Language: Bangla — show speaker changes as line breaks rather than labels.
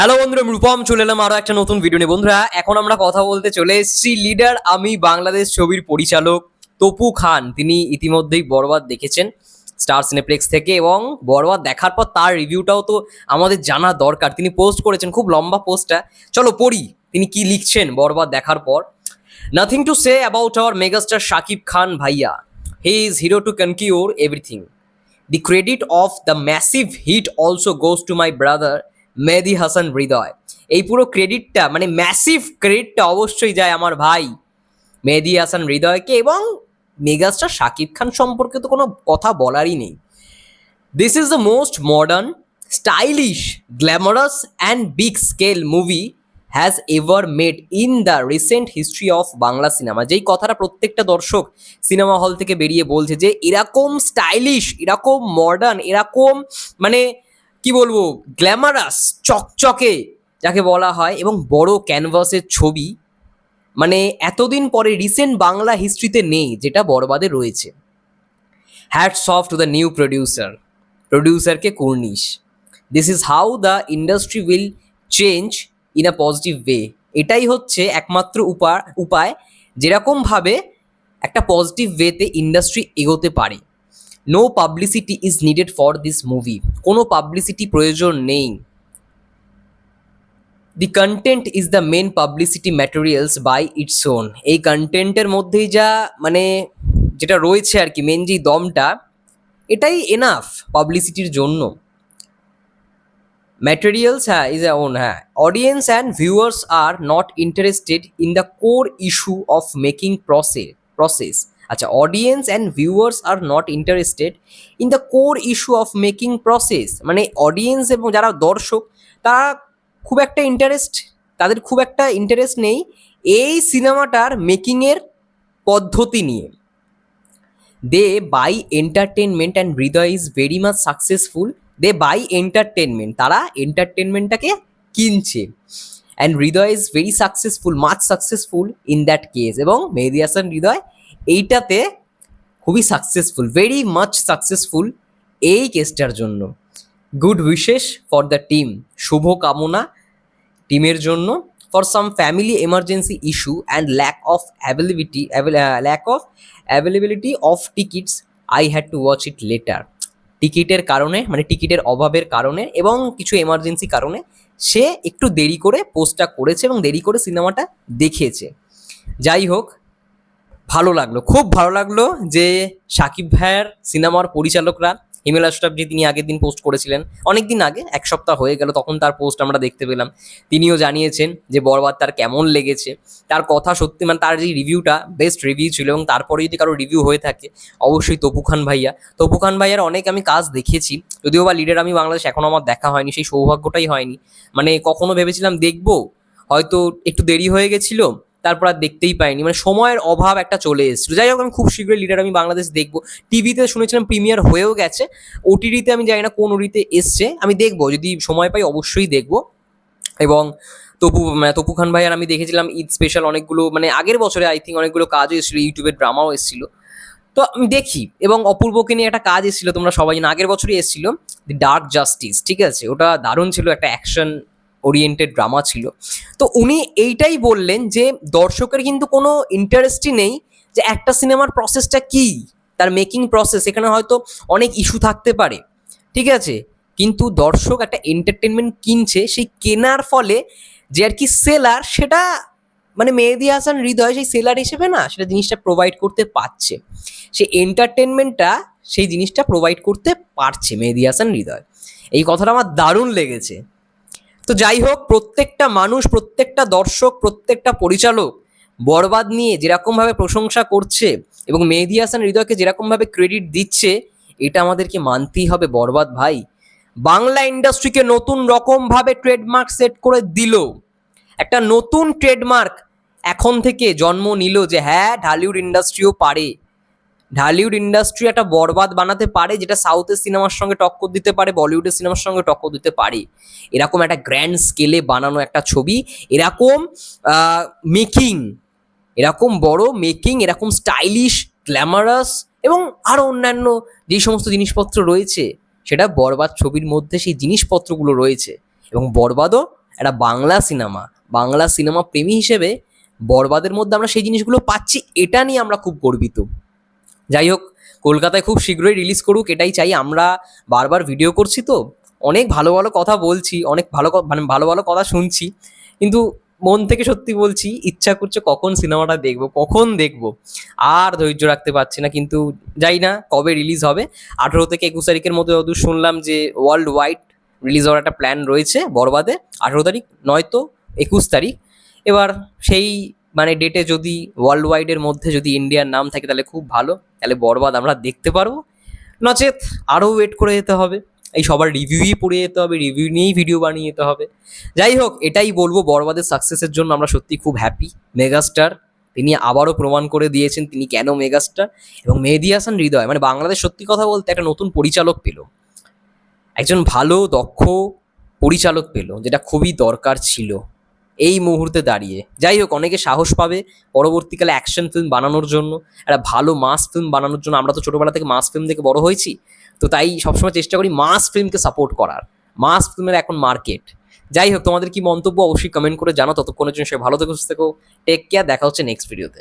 হ্যালো বন্ধুরা, আমি রূপম, চলে এলাম আরও একটা নতুন ভিডিও নিয়ে। বন্ধুরা, এখন আমরা কথা বলতে চলে এসেছি লিডার আমি বাংলাদেশ ছবির পরিচালক তপু খান। তিনি ইতিমধ্যেই বরবাদ দেখেছেন স্টার সিনেপ্লেক্স থেকে এবং বরবাদ দেখার পর তার রিভিউটাও তো আমাদের জানা দরকার। তিনি পোস্ট করেছেন, খুব লম্বা পোস্টটা চলো পড়ি, তিনি কি লিখছেন বরবাদ দেখার পর? Nothing to say about our megastar Shakib Khan ভাইয়া। He is hero to conquer everything The credit of the massive hit also goes to my brother Mehedi Hasan Hridoy. এই পুরো ক্রেডিটটা মানে ম্যাসিভ ক্রেডিটটা অবশ্যই যায় আমার ভাই মেহেদি হাসান হৃদয়কে এবং মেগাস্টার শাকিব খান সম্পর্কে তো কোনো কথা বলারই নেই। This is the most modern stylish glamorous and big scale movie has ever made in the recent history of Bangla cinema যেই কথাটা প্রত্যেকটা দর্শক সিনেমা হল থেকে বেরিয়ে বলছে যে, এরকম স্টাইলিশ এরকম মডার্ন এরকম মানে কি বলব? গ্ল্যামারাস, চকচকে যাকে বলা হয় এবং বড় ক্যানভাসের ছবি। মানে এতদিন পরে রিসেন্ট বাংলা হিস্ট্রিতে নেই, যেটা বরবাদে রয়েছে। Hats off to the new producer প্রডিউসারকে কুর্নিশ। This is how the industry will change in a positive way এটাই হচ্ছে একমাত্র উপায় উপায় যেরকমভাবে একটা পজিটিভ ওয়েতে ইন্ডাস্ট্রি এগোতে পারে। No publicity is needed for this movie কোনো পাবলিসিটি প্রয়োজন নেই। The content is the main publicity materials by its own এই কন্টেন্টের মধ্যেই যা মানে যেটা রয়েছে আর কি মেন যে দমটা, এটাই এনাফ পাবলিসিটির জন্য। ম্যাটেরিয়ালস হ্যাঁ ইজ এ ওন হ্যাঁ। Audience and viewers are not interested in the core issue of making process process আচ্ছা audience and viewers are not interested in the core issue of making process মানে অডিয়েন্স এবং যারা দর্শক, তারা খুব একটা ইন্টারেস্ট তাদের খুব একটা ইন্টারেস্ট নেই এই সিনেমাটার মেকিংয়ের পদ্ধতি নিয়ে। They buy entertainment and Hridoy is very much successful they buy entertainment তারা এন্টারটেনমেন্টটাকে কিনছে। And Hridoy is very successful much successful in that case এবং মেহেদি হাসান হৃদয় এইটাতে খুবই সাকসেসফুল ভেরি মাচ সাকসেসফুল এই কেসটার জন্য। Good wishes for the team শুভ কামনা টিমের জন্য for some family emergency issue and lack of availability lack of availability of tickets I had to watch it later টিকিটের কারণে মানে টিকিটের অভাবের কারণে এবং কিছু এমার্জেন্সি কারণে সে একটু দেরি করে পোস্টটা করেছে এবং দেরি করে সিনেমাটা দেখিয়েছে। যাই হোক ভালো লাগল। খুব ভালো লাগল যে সাকিব ভাইয়ের সিনেমার পরিচালকরা হিমেল যে তিনি আগের দিন পোস্ট করেছিলেন। অনেক দিন আগে, এক সপ্তাহ হয়ে গেল, তখন তার পোস্ট আমরা দেখতে পেলাম। তিনিও জানিয়েছেন যে বরবাদ তার কেমন লেগেছে। তার কথা সত্যি মানে তার যে রিভিউটা বেস্ট রিভিউ ছিল এবং তারপরে যদি কারও রিভিউ হয়ে থাকে, অবশ্যই তপু খান ভাইয়া। তপু খান ভাইয়ার অনেক আমি কাজ দেখেছি, যদিও বা লিডার আমি বাংলাদেশ এখনও আমার দেখা হয়নি, সেই সৌভাগ্যটাই হয়নি। মানে কখনো ভেবেছিলাম দেখব, হয়তো একটু দেরি হয়ে গেছিল তারপর আর দেখতেই পাইনি। মানে সময়ের অভাব একটা চলে এসেছিল। যাই হোক, আমি খুব শীঘ্রই লিডার আমি বাংলাদেশ দেখব। টিভিতে শুনেছিলাম প্রিমিয়ার হয়েও গেছে। ওটিডিতে আমি জানি না কোন ওটিতে এসছে। আমি দেখব, যদি সময় পাই অবশ্যই দেখব। এবং তপু মানে তপু খান ভাই আর আমি দেখেছিলাম ঈদ স্পেশাল অনেকগুলো মানে আগের বছরে আই থিঙ্ক অনেকগুলো কাজও এসেছিল ইউটিউবের ড্রামাও এসেছিল। তো আমি দেখি। এবং অপূর্বকে নিয়ে একটা কাজ এসেছিল, তোমরা সবাই আগের বছরই এসেছিল ডার্ক জাস্টিস ঠিক আছে? ওটা দারুণ ছিল একটা অ্যাকশন ওরিয়েন্টেড ড্রামা ছিল। তো উনি এইটাই বললেন যে দর্শকের কিন্তু কোনো ইন্টারেস্টই নেই যে একটা সিনেমার প্রসেসটা কি? তার মেকিং প্রসেস এখানে হয়তো অনেক ইস্যু থাকতে পারে। ঠিক আছে? কিন্তু দর্শক একটা এন্টারটেনমেন্ট কিনছে, সেই কেনার ফলে যে আর কি সেলার সেটা মানে মেহেদি হাসান হৃদয় সেই সেলার হিসেবে না সেটা জিনিসটা প্রোভাইড করতে পারছে। সেই এন্টারটেনমেন্টটা সেই জিনিসটা প্রোভাইড করতে পারছে মেহেদি হাসান হৃদয়। এই কথাটা আমার দারুণ লেগেছে। তো যাই হোক, প্রত্যেকটা মানুষ, প্রত্যেকটা দর্শক, প্রত্যেকটা পরিচালক বরবাদ নিয়ে যেরকমভাবে প্রশংসা করছে এবং মেহেদি হাসান হৃদয়কে যেরকমভাবে ক্রেডিট দিচ্ছে, এটা আমাদেরকে মানতেই হবে বরবাদ ভাই। বাংলা ইন্ডাস্ট্রিকে নতুন রকমভাবে ট্রেডমার্ক সেট করে দিল। একটা নতুন ট্রেডমার্ক এখন থেকে জন্ম নিল যে হ্যাঁ ঢালিউড ইন্ডাস্ট্রিও পারে। ঢালিউড ইন্ডাস্ট্রি একটা বরবাদ বানাতে পারে, যেটা সাউথের সিনেমার সঙ্গে টক্কর দিতে পারে, বলিউডের সিনেমার সঙ্গে টক্কর দিতে পারে। এরকম একটা গ্র্যান্ড স্কেলে বানানো একটা ছবি, এরকম মেকিং, এরকম বড় মেকিং, এরকম স্টাইলিশ, গ্ল্যামারাস, এবং আরও অন্যান্য যেই সমস্ত জিনিসপত্র রয়েছে, সেটা বরবাদ ছবির মধ্যে সেই জিনিসপত্রগুলো রয়েছে। এবং বরবাদও একটা বাংলা সিনেমা বাংলা সিনেমা প্রেমী হিসেবে বরবাদের মধ্যে আমরা সেই জিনিসগুলো পাচ্ছি, এটা নিয়ে আমরা খুব গর্বিত। যাই হোক, কলকাতায় খুব শীঘ্রই রিলিজ করুক, এটাই চাই। আমরা বারবার ভিডিও করছি তো, অনেক ভালো ভালো কথা বলছি, অনেক ভালো মানে ভালো ভালো কথা শুনছি, কিন্তু মন থেকে সত্যি বলছি, ইচ্ছা করছে কখন সিনেমাটা দেখব, কখন দেখব, আর ধৈর্য রাখতে পারছি না, কিন্তু যাই না, কবে রিলিজ হবে? আঠেরো থেকে একুশ তারিখের মধ্যে যতদূর শুনলাম যে ওয়ার্ল্ড ওয়াইড রিলিজ হওয়ার একটা প্ল্যান রয়েছে বরবাদে, আঠেরো তারিখ নয়তো একুশ তারিখ। এবার সেই মানে ডেটে যদি ওয়ার্ল্ড ওয়াইডের মধ্যে যদি ইন্ডিয়ার নাম থাকে তাহলে খুব ভালো। তাহলে বরবাদ আমরা দেখতে পারব। নচেত আরও ওয়েট করে যেতে হবে। এই সবার রিভিউই পড়ে যেতে হবে রিভিউ নিয়েই ভিডিও বানিয়ে যেতে হবে। যাই হোক, এটাই বলব, বরবাদের সাকসেসের জন্য আমরা সত্যি খুব হ্যাপি মেগাস্টার তিনি আবারও প্রমাণ করে দিয়েছেন তিনি কেন মেগাস্টার এবং মেহেদি হাসান হৃদয় মানে বাংলাদেশ সত্যি কথা বলতে একটা নতুন পরিচালক পেল। একজন ভালো, দক্ষ পরিচালক পেল, যেটা খুবই দরকার ছিল। এই মুহূর্তে দাঁড়িয়ে। যাই হোক, অনেকে সাহস পাবে পরবর্তীকালে অ্যাকশন ফিল্ম বানানোর জন্য, একটা ভালো মাস ফিল্ম বানানোর জন্য। আমরা তো ছোটোবেলা থেকে মাস ফিল্ম দেখে বড় হয়েছি, তো তাই সবসময় চেষ্টা করি মাস ফিল্মকে সাপোর্ট করার। মাস ফিল্মের এখন মার্কেট যাই হোক, তোমাদের কি মন্তব্য অবশ্যই কমেন্ট করে জানো ততক্ষণের জন্য সে ভালো থেকে, সুস্থ থেকো। টেক কেয়ার দেখা হচ্ছে নেক্সট ভিডিওতে